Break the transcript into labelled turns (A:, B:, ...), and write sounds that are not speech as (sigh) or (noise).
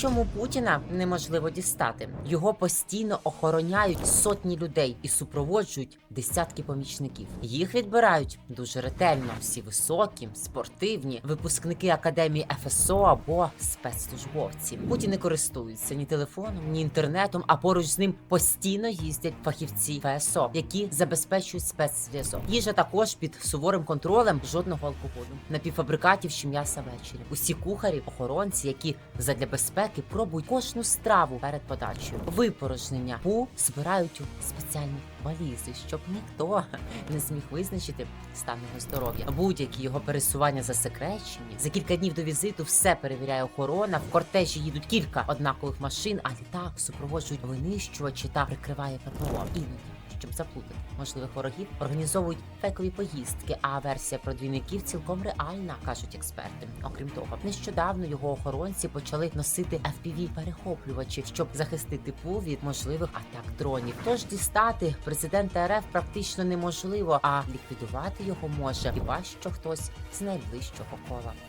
A: Чому Путіна неможливо дістати? Його постійно охороняють сотні людей і супроводжують десятки помічників. Їх відбирають дуже ретельно. Всі високі, спортивні, випускники академії ФСО або спецслужбовці. Путін не користується ні телефоном, ні інтернетом, а поруч з ним постійно їздять фахівці ФСО, які забезпечують спецзв'язок. Їжа також під суворим контролем жодного алкоголю, напівфабрикатів чи м'яса ввечері. Усі кухарі, охоронці, які задля безпеки пробують кожну страву перед подачею. Випорожнення пу збирають у спеціальні валізи, щоб ніхто (laughs) не зміг визначити стан його здоров'я. Будь-які його пересування засекречені. За кілька днів до візиту все перевіряє охорона. В кортежі їдуть кілька однакових машин, а літак супроводжують винищувачі та прикриває ППО. Іноді. Щоб заплутати можливих ворогів, організовують фейкові поїздки. А версія про двійників цілком реальна, кажуть експерти. Окрім того, нещодавно його охоронці почали носити fpv перехоплювачі, щоб захистити ПУ від можливих атак дронів. Тож дістати президента РФ практично неможливо, а ліквідувати його може хіба що хтось з найближчого кола.